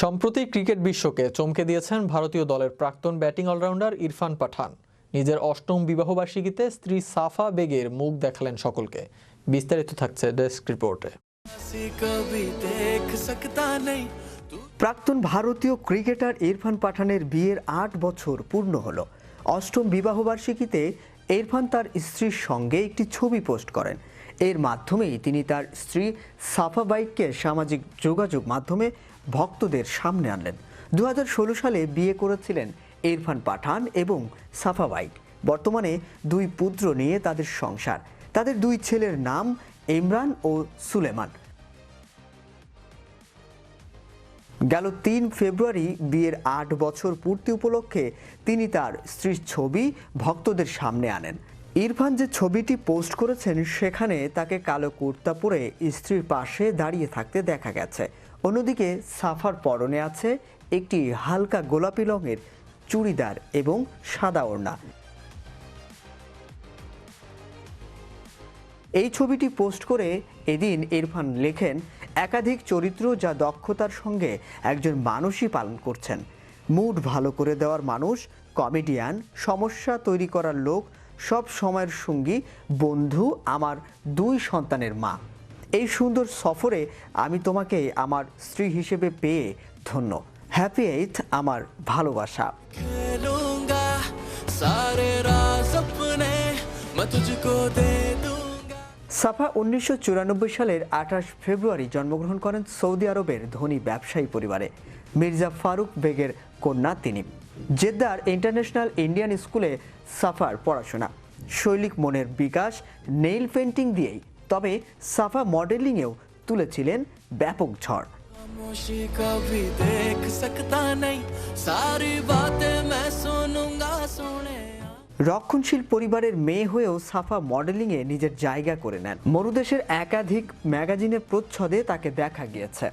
সম্প্রতি ক্রিকেট বিশ্বকে চমকে দিয়েছেন ভারতীয় দলের প্রাক্তন ব্যাটিং অলরাউন্ডার ইরফান পাঠান। নিজের অষ্টম বিবাহবার্ষিকীতে স্ত্রী সাফা বেগের মুখ দেখালেন সকলকে। বিস্তারিত থাকছে ডেস্ক রিপোর্টে। প্রাক্তন ভারতীয় ক্রিকেটার ইরফান পাঠানের বিয়ের আট বছর পূর্ণ হল। অষ্টম বিবাহবার্ষিকীতে ইরফান তার স্ত্রীর সঙ্গে একটি ছবি পোস্ট করেন। এর মাধ্যমেই তিনি তার স্ত্রী সাফাবাইককে সামাজিক যোগাযোগ মাধ্যমে ভক্তদের সামনে আনলেন। দু হাজার ষোলো সালে বিয়ে করেছিলেন ইরফান পাঠান এবং সাফা বাইক। বর্তমানে দুই পুত্র নিয়ে তাদের সংসার। তাদের দুই ছেলের নাম ইমরান ও সুলেমান। গেল তিন ফেব্রুয়ারি বিয়ের আট বছর পূর্তি উপলক্ষে তিনি তার স্ত্রীর ছবি ভক্তদের সামনে আনেন। ইরফান যে ছবিটি পোস্ট করেছেন, সেখানে তাকে কালো কুর্তা পরে স্ত্রীর পাশে দাঁড়িয়ে থাকতে দেখা গেছে। অন্যদিকে সাফার পরনে আছে একটি হালকা গোলাপি রঙের চুড়িদার এবং সাদা ওড়না। এই ছবিটি পোস্ট করে এদিন ইরফান লেখেন, একাধিক চরিত্র যা দক্ষতার সঙ্গে একজন মানুষই পালন করছেন। মুড ভালো করে দেওয়ার মানুষ, কমেডিয়ান, সমস্যা তৈরি করার লোক সব সময়ের সঙ্গী বন্ধু আমার দুই সন্তানের মা এই সুন্দর সফরে আমি তোমাকে আমার স্ত্রী হিসেবে পেয়ে ধন্য হ্যাপি এইথ আমার ভালোবাসা खेलूंगा सारे राज अपने मैं तुझको दे दूंगा সাফা উনিশশো চুরানব্বই সালের আঠাশ ফেব্রুয়ারি জন্মগ্রহণ করেন সৌদি আরবের ধনী ব্যবসায়ী পরিবারে। মির্জা ফারুক বেগের কন্যা তিনি। জেদ্দার ইন্টারন্যাশনাল ইন্ডিয়ান স্কুলে সাফার পড়াশোনা। শৈলিক মনের বিকাশ, নেইল পেন্টিং দিয়েই। তবে সাফা মডেলিংয়েও তুলেছিলেন ব্যাপক ঝড়। রক্ষণশীল পরিবারের মেয়ে হয়েও সাফা মডেলিংয়ে নিজের জায়গা করে নেন। মরুদেশের একাধিক ম্যাগাজিনের প্রচ্ছদে তাকে দেখা গিয়েছে।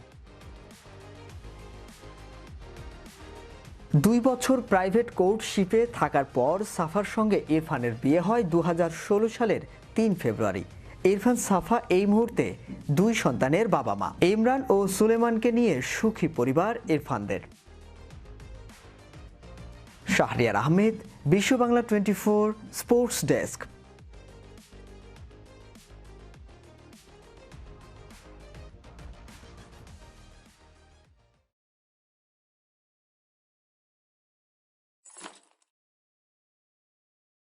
দুই বছর প্রাইভেট কোর্টশিপে থাকার পর সাফার সঙ্গে ইরফানের বিয়ে হয় দু হাজার ষোলো সালের তিন ফেব্রুয়ারি। ইরফান সাফা এই মুহূর্তে দুই সন্তানের বাবা মা ইমরান ও সুলেমানকে নিয়ে সুখী পরিবার ইরফানদের। Shahriar Ahmed Bishwa Bangla twenty four sports desk.